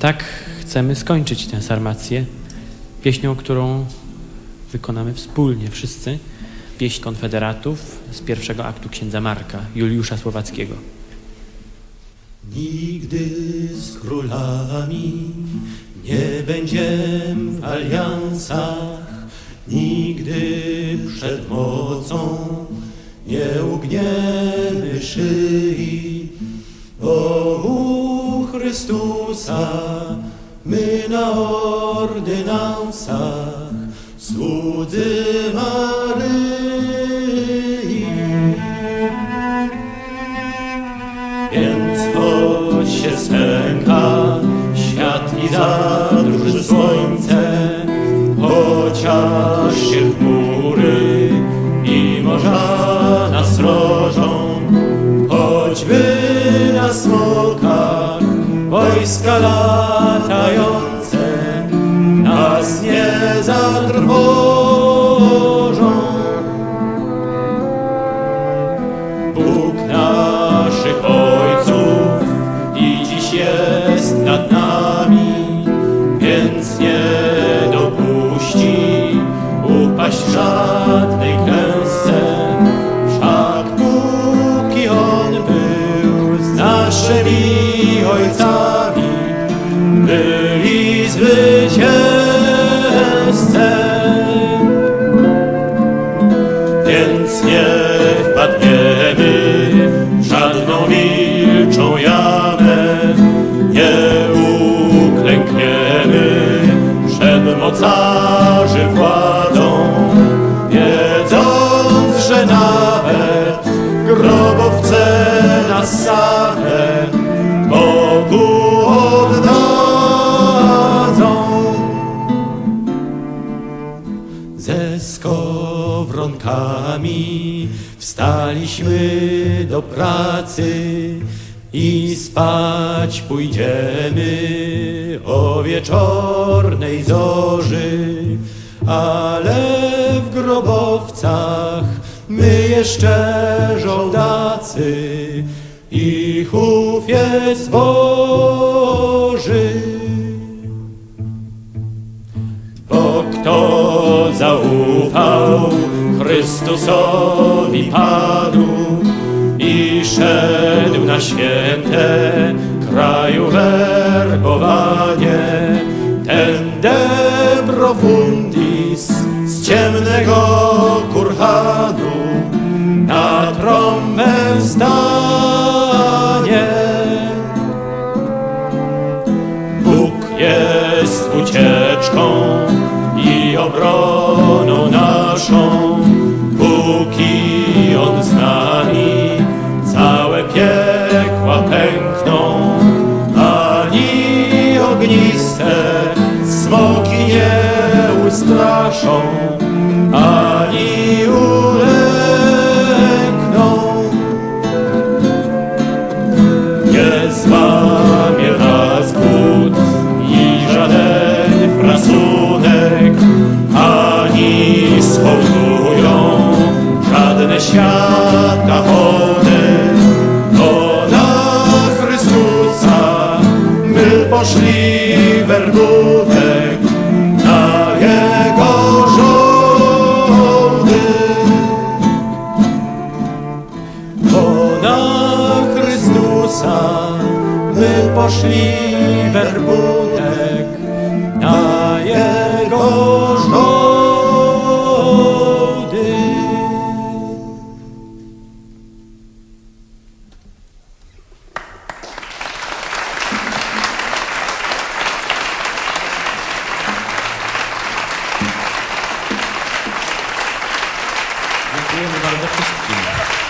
Tak chcemy skończyć tę sarmację pieśnią, którą wykonamy wspólnie wszyscy. Pieśń konfederatów z pierwszego aktu księdza Marka, Juliusza Słowackiego. Nigdy z królami nie będziemy w aliansach, nigdy przed mocą nie ugniemy szyi, Chrystusa my na ordynansach słudzy Maryi. Więc choć się stęka świat i zadróży słońce, chociaż się wojska latające nas nie Nie wpadniemy. Żadną wilczą jamę, nie uklękniemy. Przed mocarzy władzą, wiedząc, że nawet grobowce nas same wstaliśmy do pracy i spać pójdziemy o wieczornej zorzy, ale w grobowcach my jeszcze żołdacy i chów jest. Chrystusowi Panu i szedł na święte kraju werbowanie, ten de profundis z ciemnego kurhanu na trąbę wstanie. Bóg jest ucieczką i obroną naszą, smoki nie ustraszą, my poszli werbunek na Jego żołdy. Dziękujemy bardzo wszystkim.